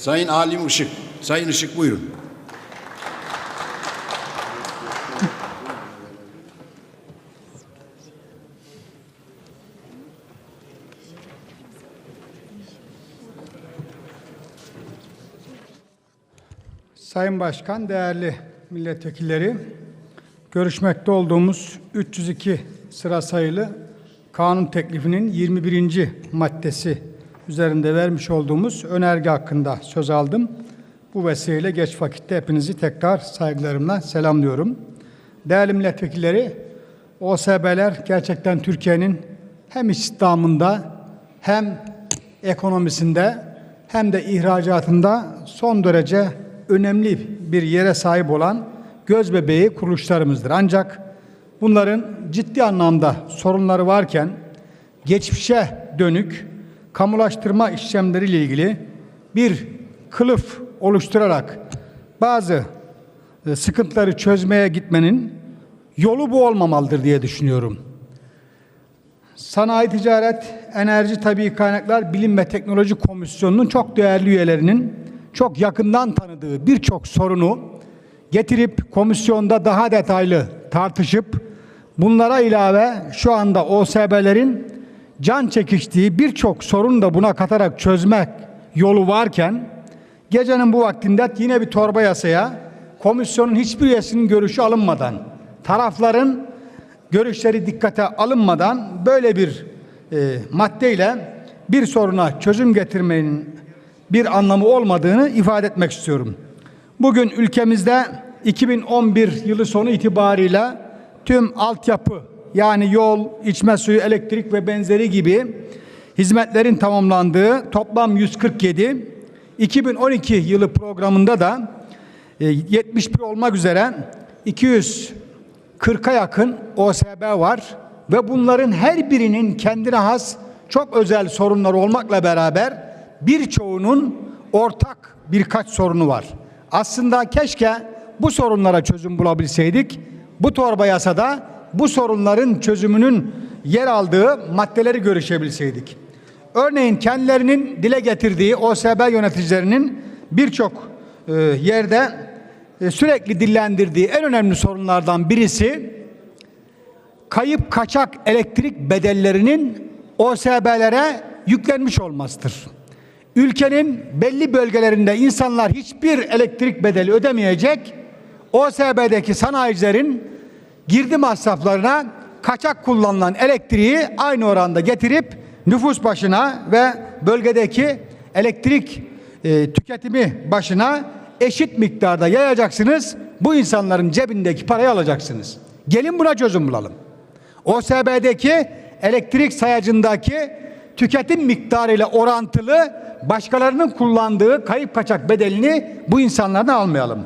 Sayın Alim Işık. Sayın Işık buyurun. Sayın Başkan, değerli milletvekilleri, görüşmekte olduğumuz 302 sıra sayılı kanun teklifinin 21. maddesi üzerinde vermiş olduğumuz önerge hakkında söz aldım. Bu vesileyle geç vakitte hepinizi tekrar saygılarımla selamlıyorum. Değerli milletvekilleri, OSB'ler gerçekten Türkiye'nin hem istihdamında hem ekonomisinde hem de ihracatında son derece önemli bir yere sahip olan göz bebeği kuruluşlarımızdır. Ancak bunların ciddi anlamda sorunları varken geçmişe dönük kamulaştırma işlemleriyle ilgili bir kılıf oluşturarak bazı e, sıkıntıları çözmeye gitmenin yolu bu olmamalıdır diye düşünüyorum. Sanayi Ticaret, Enerji Tabii Kaynaklar Bilim ve Teknoloji Komisyonu'nun çok değerli üyelerinin çok yakından tanıdığı birçok sorunu getirip komisyonda daha detaylı tartışıp bunlara ilave şu anda OSB'lerin can çekiştiği birçok sorunu da buna katarak çözmek yolu varken gecenin bu vaktinde yine bir torba yasaya komisyonun hiçbir üyesinin görüşü alınmadan tarafların görüşleri dikkate alınmadan böyle bir e, maddeyle bir soruna çözüm getirmenin bir anlamı olmadığını ifade etmek istiyorum. Bugün ülkemizde 2011 yılı sonu itibariyle tüm altyapı yani yol, içme suyu, elektrik ve benzeri gibi hizmetlerin tamamlandığı toplam 147, 2012 yılı programında da e, 71 olmak üzere 240'a yakın OSB var ve bunların her birinin kendine has çok özel sorunları olmakla beraber birçoğunun ortak birkaç sorunu var. Aslında keşke bu sorunlara çözüm bulabilseydik. Bu torba yasada bu sorunların çözümünün yer aldığı maddeleri görüşebilseydik. Örneğin kendilerinin dile getirdiği OSB yöneticilerinin birçok e, yerde e, sürekli dillendirdiği en önemli sorunlardan birisi kayıp kaçak elektrik bedellerinin OSB'lere yüklenmiş olmasıdır. Ülkenin belli bölgelerinde insanlar hiçbir elektrik bedeli ödemeyecek. OSB'deki sanayicilerin girdi masraflarına kaçak kullanılan elektriği aynı oranda getirip nüfus başına ve bölgedeki elektrik e, tüketimi başına eşit miktarda yayacaksınız. Bu insanların cebindeki parayı alacaksınız. Gelin buna çözüm bulalım. OSB'deki elektrik sayacındaki tüketim miktarı ile orantılı başkalarının kullandığı kayıp kaçak bedelini bu insanlardan almayalım.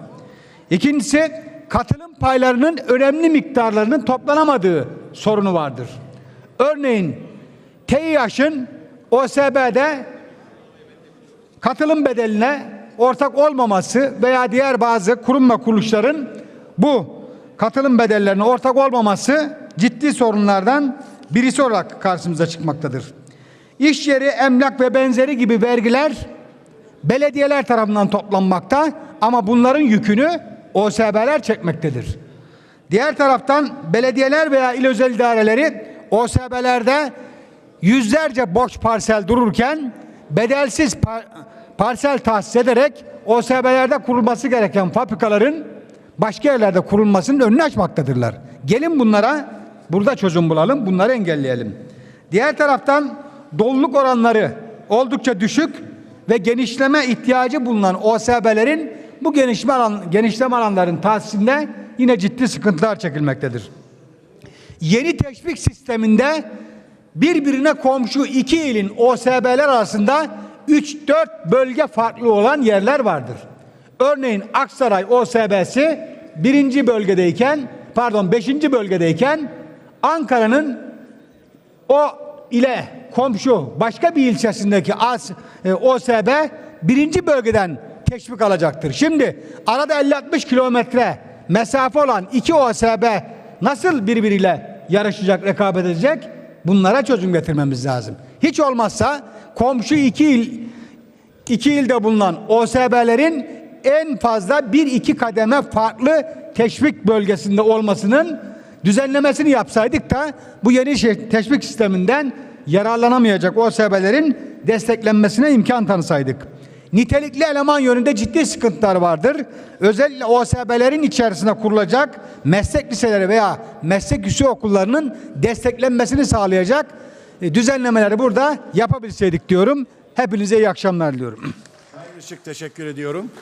İkincisi katılım paylarının önemli miktarlarının toplanamadığı sorunu vardır. Örneğin TİH'ın OSB'de katılım bedeline ortak olmaması veya diğer bazı kurum ve kuruluşların bu katılım bedellerine ortak olmaması ciddi sorunlardan birisi olarak karşımıza çıkmaktadır. İş yeri, emlak ve benzeri gibi vergiler belediyeler tarafından toplanmakta ama bunların yükünü OSB'ler çekmektedir. Diğer taraftan belediyeler veya il özel idareleri OSB'lerde yüzlerce boş parsel dururken bedelsiz par- parsel tahsis ederek OSB'lerde kurulması gereken fabrikaların başka yerlerde kurulmasının önünü açmaktadırlar. Gelin bunlara burada çözüm bulalım, bunları engelleyelim. Diğer taraftan doluluk oranları oldukça düşük ve genişleme ihtiyacı bulunan OSB'lerin bu genişleme, alan, genişleme alanların tahsisinde yine ciddi sıkıntılar çekilmektedir. Yeni teşvik sisteminde birbirine komşu iki ilin OSB'ler arasında 3-4 bölge farklı olan yerler vardır. Örneğin Aksaray OSB'si birinci bölgedeyken pardon beşinci bölgedeyken Ankara'nın o ile komşu başka bir ilçesindeki AS, e, OSB birinci bölgeden teşvik alacaktır. Şimdi arada 50-60 kilometre mesafe olan iki OSB nasıl birbiriyle yarışacak, rekabet edecek? Bunlara çözüm getirmemiz lazım. Hiç olmazsa komşu iki il iki ilde bulunan OSB'lerin en fazla bir iki kademe farklı teşvik bölgesinde olmasının düzenlemesini yapsaydık da bu yeni teşvik sisteminden yararlanamayacak OSB'lerin desteklenmesine imkan tanısaydık. Nitelikli eleman yönünde ciddi sıkıntılar vardır. Özellikle OSB'lerin içerisinde kurulacak meslek liseleri veya meslek yüksek okullarının desteklenmesini sağlayacak e, düzenlemeleri burada yapabilseydik diyorum. Hepinize iyi akşamlar diliyorum. Sayın Işık teşekkür ediyorum.